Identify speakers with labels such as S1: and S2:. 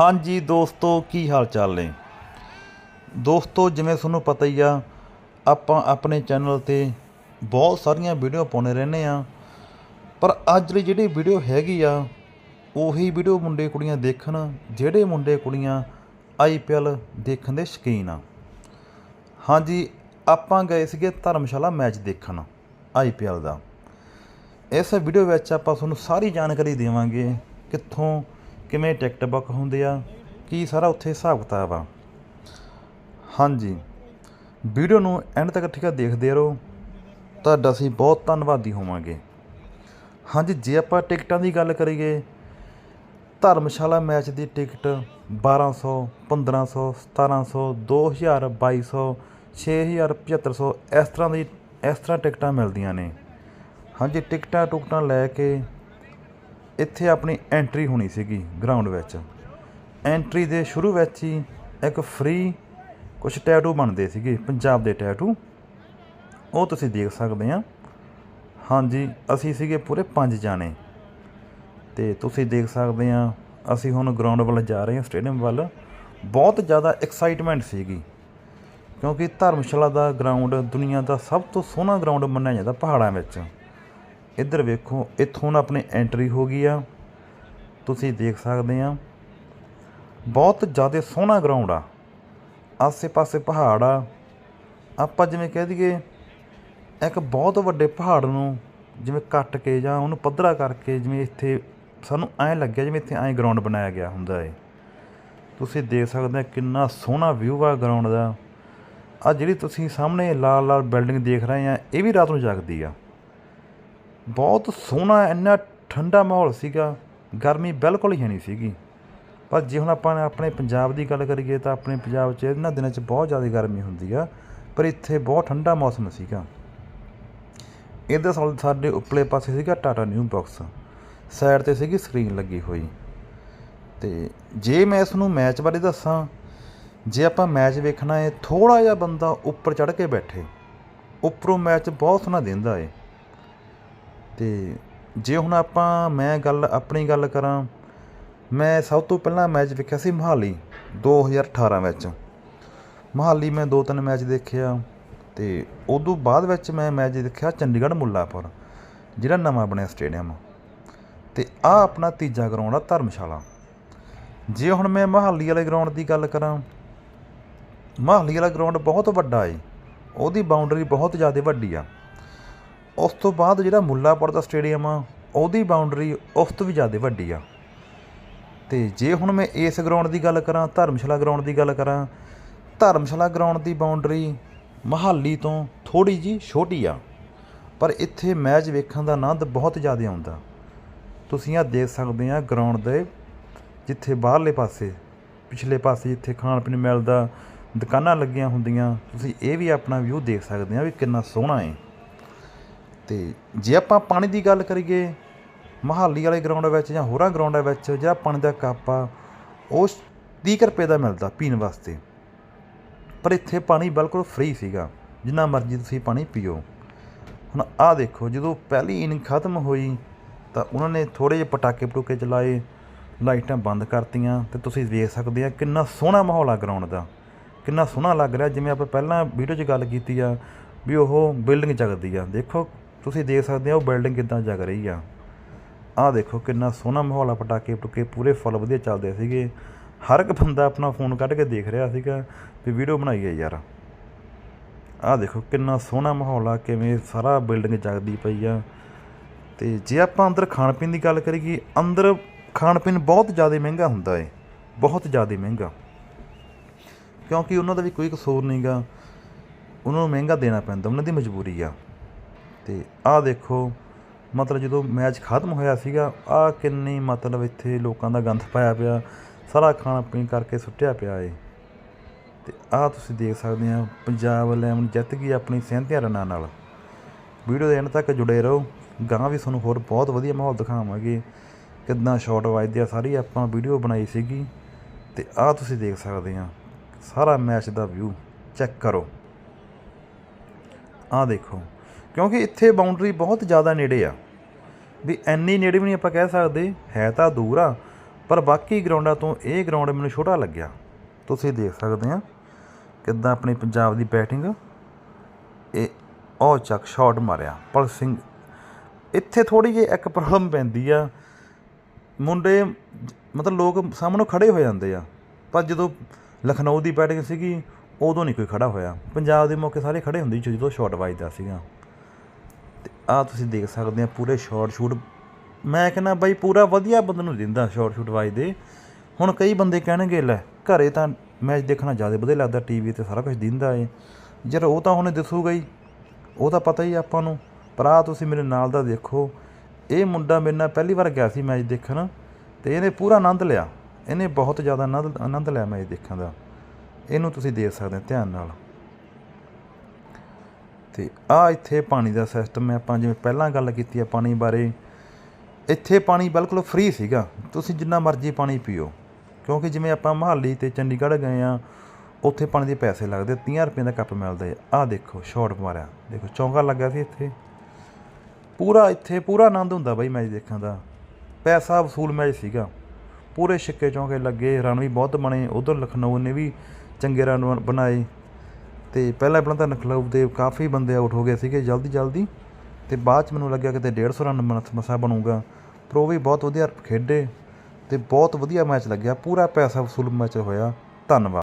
S1: ਹਾਂਜੀ ਦੋਸਤੋ, ਕੀ ਹਾਲ ਚਾਲ ਨੇ? ਦੋਸਤੋ, ਜਿਵੇਂ ਤੁਹਾਨੂੰ ਪਤਾ ਹੀ ਆ, ਆਪਾਂ ਆਪਣੇ ਚੈਨਲ ਤੇ ਬਹੁਤ ਸਾਰੀਆਂ ਵੀਡੀਓ ਪਾਉਂਦੇ ਰਹਿੰਦੇ ਆ। ਪਰ ਅੱਜ ਦੀ ਜਿਹੜੀ ਵੀਡੀਓ ਹੈਗੀ ਆ, ਉਹੀ ਵੀਡੀਓ ਮੁੰਡੇ ਕੁੜੀਆਂ ਦੇਖਣ, ਜਿਹੜੇ ਮੁੰਡੇ ਕੁੜੀਆਂ ਆਈਪੀਐਲ ਦੇਖਣ ਦੇ ਸ਼ੌਕੀਨ ਆ। ਹਾਂਜੀ, ਆਪਾਂ ਗਏ ਸੀਗੇ ਧਰਮਸ਼ਾਲਾ ਮੈਚ ਦੇਖਣ ਆਈਪੀਐਲ ਦਾ। ਇਸ ਵੀਡੀਓ ਵਿੱਚ ਆਪਾਂ ਤੁਹਾਨੂੰ ਸਾਰੀ ਜਾਣਕਾਰੀ ਦੇਵਾਂਗੇ ਕਿੱਥੋਂ ਕਿਵੇਂ ਟਿਕਟ ਬੁੱਕ ਹੁੰਦੇ ਆ, ਕੀ ਸਾਰਾ ਉੱਥੇ ਹਿਸਾਬ ਕਿਤਾਬ ਆ। ਹਾਂਜੀ, ਵੀਡੀਓ ਨੂੰ ਐਂਡ ਤੱਕ ਠੀਕ ਆ ਦੇਖਦੇ ਰਹੋ। ਤੁਹਾਡਾ ਅਸੀਂ ਬਹੁਤ ਧੰਨਵਾਦੀ ਹੋਵਾਂਗੇ। ਹਾਂਜੀ, ਜੇ ਆਪਾਂ ਟਿਕਟਾਂ ਦੀ ਗੱਲ ਕਰੀਏ, ਧਰਮਸ਼ਾਲਾ ਮੈਚ ਦੀ ਟਿਕਟ 1200 1500 1700 2000 2200 6000 7500 ਇਸ ਤਰ੍ਹਾਂ ਦੀ, ਇਸ ਤਰ੍ਹਾਂ ਟਿਕਟਾਂ ਮਿਲਦੀਆਂ ਨੇ। ਹਾਂਜੀ, ਟਿਕਟਾਂ ਟੁਕਟਾਂ ਲੈ ਕੇ ਇੱਥੇ ਆਪਣੀ ਐਂਟਰੀ ਹੋਣੀ ਸੀਗੀ ਗਰਾਊਂਡ ਵਿੱਚ। ਐਂਟਰੀ ਦੇ ਸ਼ੁਰੂ ਵਿੱਚ ਹੀ ਇੱਕ ਫ੍ਰੀ ਕੁਝ ਟੈਟੂ ਬਣਦੇ ਸੀਗੇ, ਪੰਜਾਬ ਦੇ ਟੈਟੂ ਉਹ ਤੁਸੀਂ ਦੇਖ ਸਕਦੇ ਆ। ਹਾਂਜੀ, ਅਸੀਂ ਸੀਗੇ ਪੂਰੇ ਪੰਜ ਜਾਣੇ। ਤੇ ਤੁਸੀਂ ਦੇਖ ਸਕਦੇ ਆ, ਅਸੀਂ ਹੁਣ ਗਰਾਊਂਡ ਵੱਲ ਜਾ ਰਹੇ ਹਾਂ ਸਟੇਡੀਅਮ ਵੱਲ। ਬਹੁਤ ਜ਼ਿਆਦਾ ਐਕਸਾਈਟਮੈਂਟ ਸੀਗੀ, ਕਿਉਂਕਿ ਧਰਮਸ਼ਾਲਾ ਦਾ ਗਰਾਊਂਡ ਦੁਨੀਆ ਦਾ ਸਭ ਤੋਂ ਸੋਹਣਾ ਗਰਾਊਂਡ ਮੰਨਿਆ ਜਾਂਦਾ ਪਹਾੜਾਂ ਵਿੱਚ। ਇੱਧਰ ਵੇਖੋ, ਇੱਥੋਂ ਨਾ ਆਪਣੀ ਐਂਟਰੀ ਹੋ ਗਈ ਆ। ਤੁਸੀਂ ਦੇਖ ਸਕਦੇ ਆ। ਬਹੁਤ ਜ਼ਿਆਦਾ ਸੋਹਣਾ ਗਰਾਊਂਡ ਆ। ਆਸੇ-ਪਾਸੇ ਪਹਾੜ ਆ। ਆਪਾਂ ਜਿਵੇਂ ਕਹਿ ਦਈਏ, ਇੱਕ ਬਹੁਤ ਵੱਡੇ ਪਹਾੜ ਨੂੰ ਜਿਵੇਂ ਕੱਟ ਕੇ ਜਾਂ ਉਹਨੂੰ ਪੱਧਰਾ ਕਰਕੇ ਜਿਵੇਂ ਇੱਥੇ ਸਾਨੂੰ ਐਂ ਲੱਗਿਆ ਜਿਵੇਂ ਇੱਥੇ ਐਂ ਗਰਾਊਂਡ ਬਣਾਇਆ ਗਿਆ ਹੁੰਦਾ ਏ। ਤੁਸੀਂ ਦੇਖ ਸਕਦੇ ਆ ਕਿੰਨਾ ਸੋਹਣਾ ਵਿਊ ਆ ਗਰਾਊਂਡ ਦਾ। ਆ ਜਿਹੜੀ ਤੁਸੀਂ ਸਾਹਮਣੇ ਲਾਲ ਲਾਲ ਬਿਲਡਿੰਗ ਦੇਖ ਰਹੇ ਆ, ਇਹ ਵੀ ਰਾਤ ਨੂੰ ਜਗਦੀ ਆ। ਬਹੁਤ ਸੋਹਣਾ, ਇੰਨਾ ਠੰਡਾ ਮਾਹੌਲ ਸੀਗਾ। ਗਰਮੀ ਬਿਲਕੁਲ ਹੀ ਨਹੀਂ ਸੀਗੀ। ਪਰ ਜੇ ਹੁਣ ਆਪਾਂ ਆਪਣੇ ਪੰਜਾਬ ਦੀ ਗੱਲ ਕਰੀਏ ਤਾਂ ਆਪਣੇ ਪੰਜਾਬ 'ਚ ਇਹਨਾਂ ਦਿਨਾਂ 'ਚ ਬਹੁਤ ਜ਼ਿਆਦਾ ਗਰਮੀ ਹੁੰਦੀ ਆ, ਪਰ ਇੱਥੇ ਬਹੁਤ ਠੰਡਾ ਮੌਸਮ ਸੀਗਾ। ਇਹਦੇ ਸਾਲ ਸਾਡੇ ਉੱਪਰਲੇ ਪਾਸੇ ਸੀਗਾ ਟਾਟਾ ਨਿਊ ਬਾਕਸ। ਸਾਈਡ ਤੇ ਸੀਗੀ ਸਕਰੀਨ ਲੱਗੀ ਹੋਈ। ਤੇ ਜੇ ਮੈਂ ਇਸ ਨੂੰ ਮੈਚ ਬਾਰੇ ਦੱਸਾਂ, ਜੇ ਆਪਾਂ ਮੈਚ ਵੇਖਣਾ ਹੈ ਥੋੜਾ ਜਿਹਾ ਬੰਦਾ ਉੱਪਰ ਚੜ੍ਹ ਕੇ ਬੈਠੇ। ਉੱਪਰੋਂ ਮੈਚ ਬਹੁਤ ਸੋਹਣਾ ਦਿੰਦਾ ਏ। ਤੇ ਜੇ ਹੁਣ ਆਪਾਂ, ਮੈਂ ਗੱਲ, ਆਪਣੀ ਗੱਲ ਕਰਾਂ, ਮੈਂ ਸਭ ਤੋਂ ਪਹਿਲਾਂ ਮੈਚ ਵੇਖਿਆ ਸੀ ਮੋਹਾਲੀ ਦੋ ਹਜ਼ਾਰ ਅਠਾਰਾਂ ਵਿੱਚ। ਮੋਹਾਲੀ ਮੈਂ ਦੋ ਤਿੰਨ ਮੈਚ ਦੇਖਿਆ ਤੇ ਉਦੋਂ ਬਾਅਦ ਵਿੱਚ ਮੈਂ ਮੈਚ ਦੇਖਿਆ ਚੰਡੀਗੜ੍ਹ ਮੁੱਲਾਪੁਰ, ਜਿਹੜਾ ਨਵਾਂ ਬਣਿਆ ਸਟੇਡੀਅਮ। ਤੇ ਆ ਆਪਣਾ ਤੀਜਾ ਗਰਾਊਂਡ ਆ ਧਰਮਸ਼ਾਲਾ। ਜੇ ਹੁਣ ਮੈਂ ਮਹਾਲੀ ਵਾਲੇ ਗਰਾਊਂਡ ਦੀ ਗੱਲ ਕਰਾਂ, ਮਹਾਲੀ ਵਾਲਾ ਗਰਾਊਂਡ ਬਹੁਤ ਵੱਡਾ ਏ, ਉਹਦੀ ਬਾਉਂਡਰੀ ਬਹੁਤ ਜ਼ਿਆਦਾ ਵੱਡੀ ਆ। ਉਸ ਤੋਂ ਬਾਅਦ ਜਿਹੜਾ ਮੁੱਲਾਪੁਰ ਦਾ ਸਟੇਡੀਅਮ ਆ, ਉਹਦੀ ਬਾਉਂਡਰੀ ਉਸ ਤੋਂ ਵੀ ਜ਼ਿਆਦਾ ਵੱਡੀ ਆ। ਤੇ ਜੇ ਹੁਣ ਮੈਂ ਇਸ ਗਰਾਊਂਡ ਦੀ ਗੱਲ ਕਰਾਂ, ਧਰਮਸ਼ਾਲਾ ਗਰਾਊਂਡ ਦੀ ਗੱਲ ਕਰਾਂ, ਧਰਮਸ਼ਾਲਾ ਗਰਾਊਂਡ ਦੀ ਬਾਉਂਡਰੀ ਮਹਾਲੀ ਤੋਂ ਥੋੜੀ ਜੀ ਛੋਟੀ ਆ, ਪਰ ਇੱਥੇ ਮੈਚ ਵੇਖਣ ਦਾ ਆਨੰਦ ਬਹੁਤ ਜ਼ਿਆਦਾ ਆਉਂਦਾ। ਤੁਸੀਂ ਆ ਦੇਖ ਸਕਦੇ ਆ ਗਰਾਊਂਡ ਦੇ, ਜਿੱਥੇ ਬਾਹਰਲੇ ਪਾਸੇ, ਪਿਛਲੇ ਪਾਸੇ ਜਿੱਥੇ ਖਾਣ ਪੀਣ ਮਿਲਦਾ, ਦੁਕਾਨਾਂ ਲੱਗੀਆਂ ਹੁੰਦੀਆਂ, ਤੁਸੀਂ ਇਹ ਵੀ ਆਪਣਾ ਵਿਊ ਦੇਖ ਸਕਦੇ ਆ ਵੀ ਕਿੰਨਾ ਸੋਹਣਾ ਹੈ ਤੇ ਜੇ ਆਪਾਂ ਪਾਣੀ ਦੀ ਗੱਲ ਕਰੀਏ, ਮਹਾਲੀ ਵਾਲੇ ਗਰਾਊਂਡ ਵਿੱਚ ਜਾਂ ਹੋਰਾਂ ਗਰਾਊਂਡਾਂ ਵਿੱਚ ਜਿਹੜਾ ਪਾਣੀ ਦਾ ਕੱਪ ਆ, ਉਹ 30 ਰੁਪਏ ਦਾ ਮਿਲਦਾ ਪੀਣ ਵਾਸਤੇ। ਪਰ ਇੱਥੇ ਪਾਣੀ ਬਿਲਕੁਲ ਫ੍ਰੀ ਸੀਗਾ, ਜਿੰਨਾ ਮਰਜ਼ੀ ਤੁਸੀਂ ਪਾਣੀ ਪੀਓ। ਹੁਣ ਆਹ ਦੇਖੋ, ਜਦੋਂ ਪਹਿਲੀ ਇਨਿੰਗ ਖਤਮ ਹੋਈ, ਤਾਂ ਉਹਨਾਂ ਨੇ ਥੋੜੇ ਜਿਹੇ ਪਟਾਕੇ ਪਟੂਕੇ ਚਲਾਏ, ਲਾਈਟਾਂ ਬੰਦ ਕਰਤੀਆਂ, ਤੇ ਤੁਸੀਂ ਵੇਖ ਸਕਦੇ ਆ ਕਿੰਨਾ ਸੋਹਣਾ ਮਾਹੌਲ ਆ ਗਰਾਊਂਡ ਦਾ। ਕਿੰਨਾ ਸੋਹਣਾ ਲੱਗ ਰਿਹਾ, ਜਿਵੇਂ ਆਪਾਂ ਪਹਿਲਾਂ ਵੀਡੀਓ 'ਚ ਗੱਲ ਕੀਤੀ ਆ, ਵੀ ਉਹ ਬਿਲਡਿੰਗ ਜਗਦੀ ਆ। ਦੇਖੋ ਤੁਸੀਂ ਦੇਖ ਸਕਦੇ ਹੋ ਉਹ ਬਿਲਡਿੰਗ ਕਿੱਦਾਂ ਜਗ ਰਹੀ ਆ। ਆਹ ਦੇਖੋ ਕਿੰਨਾ ਸੋਹਣਾ ਮਾਹੌਲ ਆ, ਪਟਾਕੇ ਪਟੂਕੇ ਪੂਰੇ ਫੁੱਲ ਵਧੀਆ ਚੱਲਦੇ ਸੀਗੇ। ਹਰ ਇੱਕ ਬੰਦਾ ਆਪਣਾ ਫੋਨ ਕੱਢ ਕੇ ਦੇਖ ਰਿਹਾ ਸੀਗਾ ਵੀ ਵੀਡੀਓ ਬਣਾਈਏ ਯਾਰ। ਆਹ ਦੇਖੋ ਕਿੰਨਾ ਸੋਹਣਾ ਮਾਹੌਲ ਆ, ਕਿਵੇਂ ਸਾਰਾ ਬਿਲਡਿੰਗ ਜਗਦੀ ਪਈ ਆ। ਤੇ ਜੇ ਆਪਾਂ ਅੰਦਰ ਖਾਣ ਪੀਣ ਦੀ ਗੱਲ ਕਰੀਏ, ਅੰਦਰ ਖਾਣ ਪੀਣ ਬਹੁਤ ਜ਼ਿਆਦਾ ਮਹਿੰਗਾ ਹੁੰਦਾ ਏ, ਬਹੁਤ ਜ਼ਿਆਦਾ ਮਹਿੰਗਾ। ਕਿਉਂਕਿ ਉਹਨਾਂ ਦਾ ਵੀ ਕੋਈ ਕਸੂਰ ਨਹੀਂਗਾ ਉਹਨਾਂ ਨੂੰ ਮਹਿੰਗਾ ਦੇਣਾ ਪੈਂਦਾ, ਉਹਨਾਂ ਦੀ ਮਜਬੂਰੀ ਆ। ਤੇ ਆਹ ਦੇਖੋ, ਮਤਲਬ ਜਦੋਂ ਮੈਚ ਖਤਮ ਹੋਇਆ ਸੀਗਾ ਆ ਕਿੰਨੀ ਮਤਲਬ ਇੱਥੇ ਲੋਕਾਂ ਦਾ ਗੰਦ ਪਾਇਆ ਪਿਆ, ਸਾਰਾ ਖਾਣਾ ਪੀਣ ਕਰਕੇ ਸੁੱਟਿਆ ਪਿਆ ਏ। ਤੇ ਆਹ ਤੁਸੀਂ ਦੇਖ ਸਕਦੇ ਆ, ਪੰਜਾਬ 11 ਜਿੱਤ ਗਈ ਆਪਣੀ 37 ਰਨਾਂ ਨਾਲ। ਵੀਡੀਓ ਦੇ ਐਂਡ ਤੱਕ ਜੁੜੇ ਰਹੋ ਗਾਂ ਵੀ ਤੁਹਾਨੂੰ ਹੋਰ ਬਹੁਤ ਵਧੀਆ ਮਾਹੌਲ ਦਿਖਾਵਾਂਗੇ, ਕਿੱਦਾਂ ਸ਼ਾਟ ਵੱਜਦੇ ਆ, ਸਾਰੀ ਆਪਾਂ ਵੀਡੀਓ ਬਣਾਈ ਸੀਗੀ। ਤੇ ਆਹ ਤੁਸੀਂ ਦੇਖ ਸਕਦੇ ਆ, ਸਾਰਾ ਮੈਚ ਦਾ ਵਿਊ ਚੈੱਕ ਕਰੋ। ਆਹ ਦੇਖੋ ਕਿਉਂਕਿ ਇੱਥੇ ਬਾਉਂਡਰੀ ਬਹੁਤ ਜ਼ਿਆਦਾ ਨੇੜੇ ਆ। ਵੀ ਐਨੀ ਨੇੜੇ ਵੀ ਨਹੀਂ ਆਪਾਂ ਕਹਿ ਸਕਦੇ, ਹੈ ਤਾਂ ਦੂਰ ਆ, ਪਰ ਬਾਕੀ ਗਰਾਊਂਡਾਂ ਤੋਂ ਇਹ ਗਰਾਊਂਡ ਮੈਨੂੰ ਛੋਟਾ ਲੱਗਿਆ। ਤੁਸੀਂ ਦੇਖ ਸਕਦੇ ਆ ਕਿੱਦਾਂ ਆਪਣੀ ਪੰਜਾਬ ਦੀ ਬੈਟਿੰਗ ਇਹ ਉਹ ਚੱਕ ਸ਼ਾਟ ਮਾਰਿਆ ਪਰ ਸਿੰਘ। ਇੱਥੇ ਥੋੜੀ ਜਿਹੀ ਇੱਕ ਪ੍ਰੋਬਲਮ ਪੈਂਦੀ ਆ। ਮੁੰਡੇ ਮਤਲਬ ਲੋਕ ਸਾਹਮਣੇ ਖੜੇ ਹੋ ਜਾਂਦੇ ਆ। ਪਰ ਜਦੋਂ ਲਖਨਊ ਦੀ ਬੈਟਿੰਗ ਸੀਗੀ, ਉਦੋਂ ਨਹੀਂ ਕੋਈ ਖੜਾ ਹੋਇਆ। ਪੰਜਾਬ ਦੇ ਮੌਕੇ ਸਾਰੇ ਖੜੇ ਹੁੰਦੇ ਸੀ ਜਦੋਂ ਸ਼ਾਟ ਵੱਜਦਾ ਸੀਗਾ। ਆ ਤੁਸੀਂ ਦੇਖ ਸਕਦੇ ਆ ਪੂਰੇ ਸ਼ਾਟ ਸ਼ੂਟ ਮੈਂ ਕਹਿੰਦਾ ਬਾਈ ਪੂਰਾ ਵਧੀਆ ਬੰਦੇ ਨੂੰ ਦਿੰਦਾ ਸ਼ਾਟ ਸ਼ੂਟ ਵੱਜਦੇ ਹੁਣ ਕਈ ਬੰਦੇ ਕਹਿਣਗੇ, ਲੈ ਘਰੇ ਤਾਂ ਮੈਚ ਦੇਖਣਾ ਜ਼ਿਆਦਾ ਵਧੀਆ ਲੱਗਦਾ ਟੀਵੀ ਤੇ ਸਾਰਾ ਕੁਝ ਦਿੰਦਾ ਏ। ਯਾਰ ਉਹ ਤਾਂ ਹੁਣ ਦਿਸੂਗਾ ਹੀ। ਉਹ ਤਾਂ ਪਤਾ ਹੀ ਆਪਾਂ ਨੂੰ। ਪਰ ਆ ਤੁਸੀਂ ਮੇਰੇ ਨਾਲ ਦਾ ਦੇਖੋ। ਇਹ ਮੁੰਡਾ ਮੇਰੇ ਨਾਲ ਪਹਿਲੀ ਵਾਰ ਗਿਆ ਸੀ ਮੈਚ ਦੇਖਣ ਤੇ ਇਹਨੇ ਪੂਰਾ ਆਨੰਦ ਲਿਆ। ਇਹਨੇ ਬਹੁਤ ਜ਼ਿਆਦਾ ਆਨੰਦ ਆਨੰਦ ਲਿਆ ਮੈਚ ਦੇਖਣ ਦਾ। ਇਹਨੂੰ ਤੁਸੀਂ ਦੇਖ ਸਕਦੇ ਹੋ ਧਿਆਨ ਨਾਲ। ਅਤੇ ਆਹ ਇੱਥੇ ਪਾਣੀ ਦਾ ਸਿਸਟਮ ਹੈ। ਆਪਾਂ ਜਿਵੇਂ ਪਹਿਲਾਂ ਗੱਲ ਕੀਤੀ ਆ ਪਾਣੀ ਬਾਰੇ, ਇੱਥੇ ਪਾਣੀ ਬਿਲਕੁਲ ਫ੍ਰੀ ਸੀਗਾ। ਤੁਸੀਂ ਜਿੰਨਾ ਮਰਜ਼ੀ ਪਾਣੀ ਪੀਓ। ਕਿਉਂਕਿ ਜਿਵੇਂ ਆਪਾਂ ਮਹਾਲੀ ਤੇ ਚੰਡੀਗੜ੍ਹ ਗਏ ਆ ਉੱਥੇ ਪਾਣੀ ਦੇ ਪੈਸੇ ਲੱਗਦੇ 30 ਰੁਪਏ ਦਾ ਕੱਪ ਮਿਲਦਾ ਹੈ। ਆਹ ਦੇਖੋ ਸ਼ਾਟ ਮਾਰਿਆ। ਦੇਖੋ, ਚੌਂਕਾ ਲੱਗਾ ਸੀ ਇੱਥੇ। ਪੂਰਾ ਇੱਥੇ, ਪੂਰਾ ਆਨੰਦ ਹੁੰਦਾ ਬਾਈ ਮੈਚ ਦੇਖਣ ਦਾ। ਪੈਸਾ ਵਸੂਲ ਮੈਚ ਸੀਗਾ। ਪੂਰੇ ਛਿੱਕੇ ਚੌਂਕੇ ਲੱਗੇ ਰਨ ਵੀ ਬਹੁਤ ਬਣੇ। ਉਧਰ ਲਖਨਊ ਨੇ ਵੀ ਚੰਗੇ ਰਨ ਬਣਾਏ। ਤੇ ਪਹਿਲਾਂ ਪਹਿਲਾਂ ਤਾਂ ਲਖਨਊ ਦੇ ਕਾਫੀ ਬੰਦੇ ਆਊਟ ਹੋ ਗਏ ਸੀਗੇ ਜਲਦੀ ਜਲਦੀ। ਤੇ ਬਾਅਦ ਚ ਮੈਨੂੰ ਲੱਗਿਆ ਕਿਤੇ 150 ਰਨ ਮਸ- ਮਸਾਂ ਬਣੂਗਾ। ਪਰ ਉਹ ਵੀ ਬਹੁਤ ਵਧੀਆ ਖੇਡੇ ਤੇ ਬਹੁਤ ਵਧੀਆ ਮੈਚ ਲੱਗਿਆ। ਪੂਰਾ ਪੈਸਾ ਵਸੂਲ ਮੈਚ ਹੋਇਆ। ਧੰਨਵਾਦ।